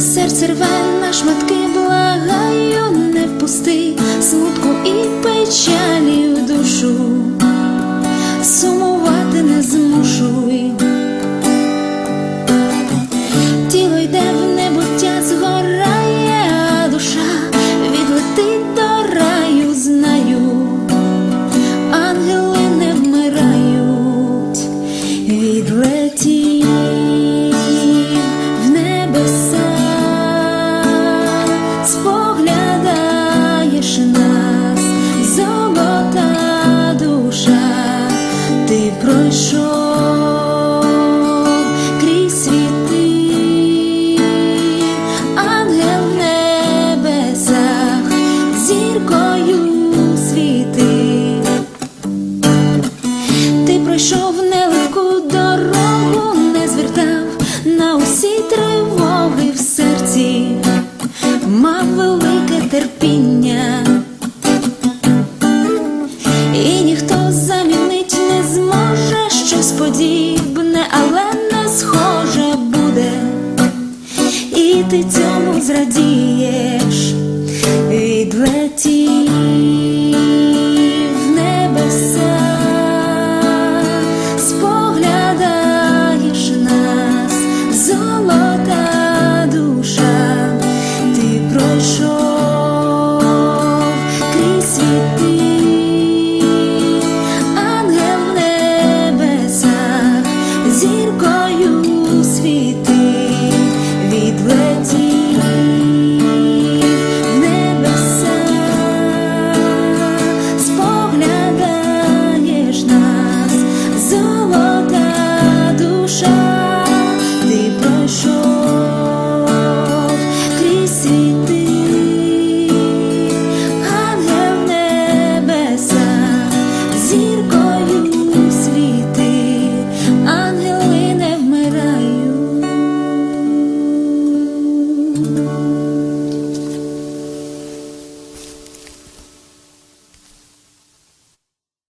серце рве на шматки благ. подібне, але не схоже буде, і ти цьому зрадієш відлетів. Маю світи відлетів.